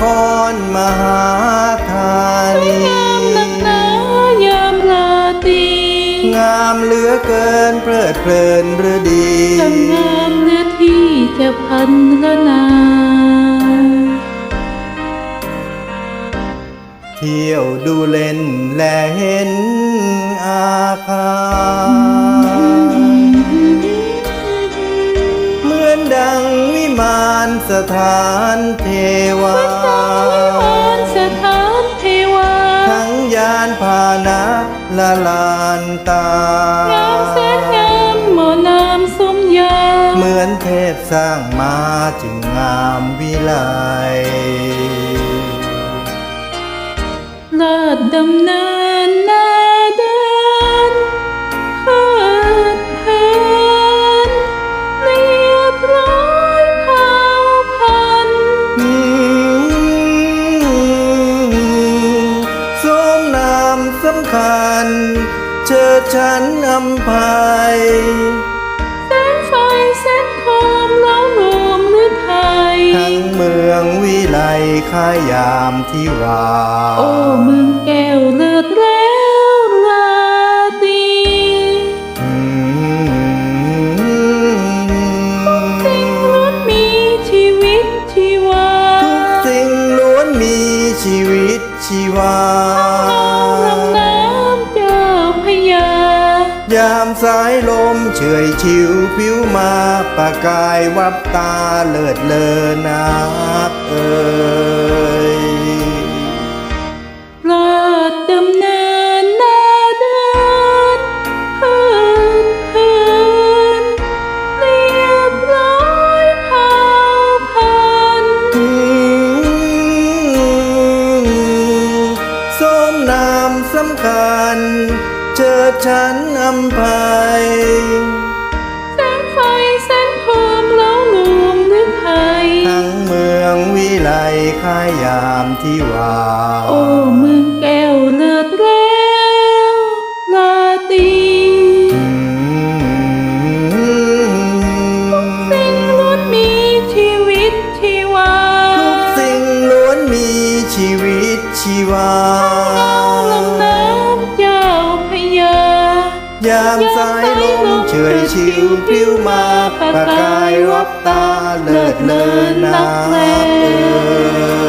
ครมหาธานีงามนักนายามลาตีงามเหลือเกินเพลิดเพลินหรืดีจำงามเหลือที่จะพันละนาเที่ยวดูเล่นและเห็นอาคารานสถานเทวามานสถานเทวา ทั้งยานพาหนะละลานตา งามแสนงามหมอนามสมยา เหมือนเทพสร้างมาจึงงามวิไลลาดดำเนิน เชิดฉันอำภัยแสงไฟแสงทองล้อมรวมหรือไทยทั้งเมืองวิไลขายามที่วาโอ้เมืองแก้วเลิศแล้วลาตรีอืมสิ่งล้วนมีชีวิตชีวา ทุกสิ่งล้วนมีชีวิตชีวา สายลมเฉยชิวผิวมาประกายวับตาเลิดเลอนักเอ่ย ฉันอำภัยแสงไฟแสงทองเล้าลวมหรือไทยทั้งเมืองวิไลขายามที่วาโอ้เมือง ยามสายลมเฉยชิวปลิวมาประกายรับตาเลิศเลินักเอ่